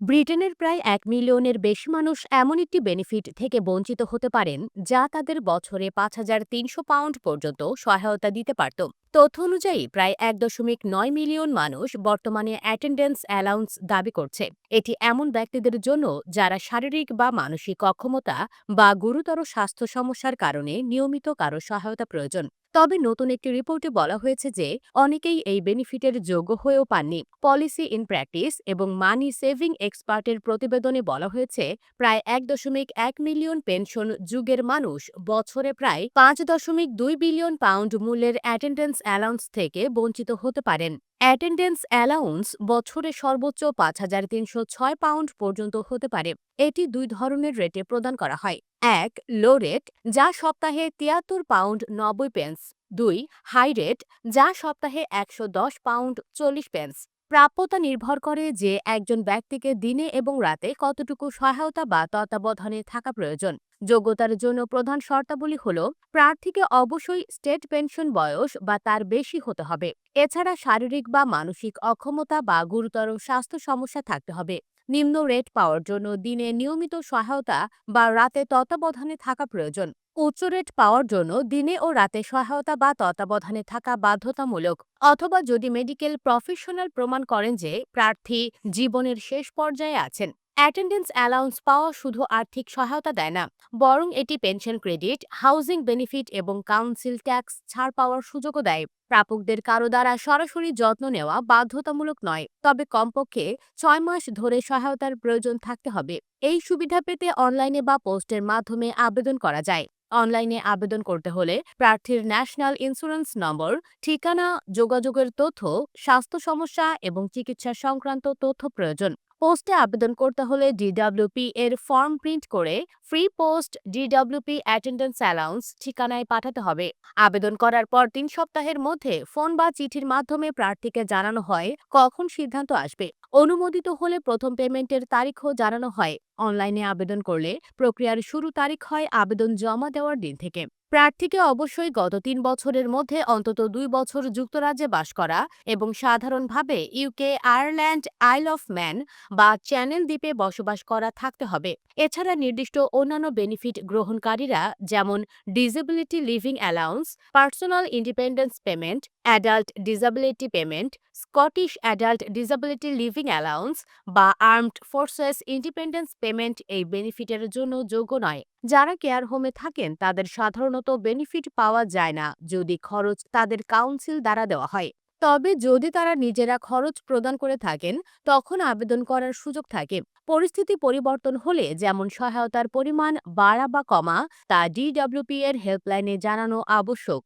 ব্রিটেনের প্রায় এক মিলিয়নের বেশি মানুষ এমন একটি বেনিফিট থেকে বঞ্চিত হতে পারেন, যা তাদের বছরে পাঁচ হাজার তিনশো পাউন্ড পর্যন্ত সহায়তা দিতে পারত। তথ্য অনুযায়ী প্রায় এক দশমিক নয় মিলিয়ন মানুষ বর্তমানে অ্যাটেন্ডেন্স অ্যালাউন্স দাবি করছে। এটি এমন ব্যক্তিদের জন্য যারা শারীরিক বা মানসিক অক্ষমতা বা গুরুতর স্বাস্থ্য সমস্যার কারণে নিয়মিত কারও সহায়তা প্রয়োজন। তবে নতুন একটি রিপোর্টে বলা হয়েছে যে, অনেকেই এই বেনিফিটের যোগ্য হয়েও পাননি। পলিসি ইন প্র্যাকটিস এবং মানি সেভিং এক্সপার্টের প্রতিবেদনে বলা হয়েছে, প্রায় এক দশমিক এক মিলিয়ন পেনশন যুগের মানুষ বছরে প্রায় পাঁচ দশমিক দুই বিলিয়ন পাউন্ড মূল্যের অ্যাটেন্ডেন্স অ্যালাউন্স থেকে বঞ্চিত হতে পারেন। অ্যাটেন্ডেন্স অ্যালাউন্স বছরে সর্বোচ্চ পাঁচ হাজার তিনশো ছয় পাউন্ড পর্যন্ত হতে পারে। এটি দুই ধরনের রেটে প্রদান করা হয়। এক, লো রেট, যা সপ্তাহে তিয়াত্তর পাউন্ড নব্বই পেন্স। দুই, হাই রেট, যা সপ্তাহে একশো দশ পাউন্ড চল্লিশ পেন্স। প্রাপ্যতা নির্ভর করে যে একজন ব্যক্তিকে দিনে এবং রাতে কতটুকু সহায়তা বা তত্ত্বাবধানে থাকা প্রয়োজন। যোগ্যতার জন্য প্রধান শর্তাবলী হল, প্রার্থীকে অবশ্যই স্টেট পেনশন বয়স বা তার বেশি হতে হবে। এছাড়া শারীরিক বা মানসিক অক্ষমতা বা গুরুতর স্বাস্থ্য সমস্যা থাকতে হবে। নিম্ন রেট পাওয়ার জন্য দিনে নিয়মিত সহায়তা বা রাতে তত্ত্বাবধানে থাকা প্রয়োজন। উচ্চ রেট পাওয়ার জন্য দিনে ও রাতে সহায়তা বা তত্ত্বাবধানে থাকা বাধ্যতামূলক অথবা যদি মেডিকেল প্রফেশনাল প্রমাণ করেন যে প্রার্থী জীবনের শেষ পর্যায়ে আছেন, অ্যাটেন্ডেন্স অ্যালাউন্স পাওয়া শুধু আর্থিক সহায়তা দেয় না, বরং এটি পেনশন ক্রেডিট, হাউজিং বেনিফিট এবং কাউন্সিল ট্যাক্স ছাড় পাওয়ার সুযোগও দেয়। প্রাপকদের কারও দ্বারা সরাসরি যত্ন নেওয়া বাধ্যতামূলক নয়, তবে কমপক্ষে ছয় মাস ধরে সহায়তার প্রয়োজন থাকতে হবে। এই সুবিধা পেতে অনলাইনে বা পোস্টের মাধ্যমে আবেদন করা যায়। অনলাইনে আবেদন করতে হলে প্রার্থীর ন্যাশনাল ইন্স্যুরেন্স নম্বর, ঠিকানা, যোগাযোগের তথ্য, স্বাস্থ্য সমস্যা এবং চিকিৎসা সংক্রান্ত তথ্য প্রয়োজন। পোস্টে আবেদন করতে হলে ডিডাব্লিউপি এর ফর্ম প্রিন্ট করে free post DWP attendance allowance ঠিকানায় পাঠাতে হবে। আবেদন করার পর তিন সপ্তাহের মধ্যে ফোন বা চিঠির মাধ্যমে প্রার্থীকে জানানো হয় কখন সিদ্ধান্ত আসবে। অনুমোদিত হলে প্রথম পেমেন্টের তারিখও জানানো হয়। অনলাইনে আবেদন করলে প্রক্রিয়ার শুরু তারিখ হয় আবেদন জমা দেওয়ার দিন থেকে। প্রার্থীকে অবশ্যই গত তিন বছরের মধ্যে অন্তত দুই বছর যুক্তরাজ্যে বাস করা এবং সাধারণভাবে UK, Ireland, Isle of Man বা চ্যানেল দ্বীপে বসবাস করা থাকতে হবে। এছাড়া নির্দিষ্ট অন্যান্য বেনিফিট গ্রহণকারীরা যেমন disability living allowance, personal independence payment, adult disability payment Scottish adult disability living allowance বা আর্মড ফোর্সেস ইন্ডিপেন্ডেন্স পেমেন্ট এই বেনিফিটের জন্য যোগ্য নয়। যারা কেয়ার হোমে থাকেন, তাদের সাধারণত বেনিফিট পাওয়া যায় না যদি খরচ তাদের কাউন্সিল দ্বারা দেওয়া হয়। তবে যদি তারা নিজেরা খরচ প্রদান করে থাকেন, তখন আবেদন করার সুযোগ থাকে। পরিস্থিতি পরিবর্তন হলে যেমন সহায়তার পরিমাণ বাড়া বা কমা, তা ডিডব্লিউপি এর হেল্পলাইনে জানানো আবশ্যক।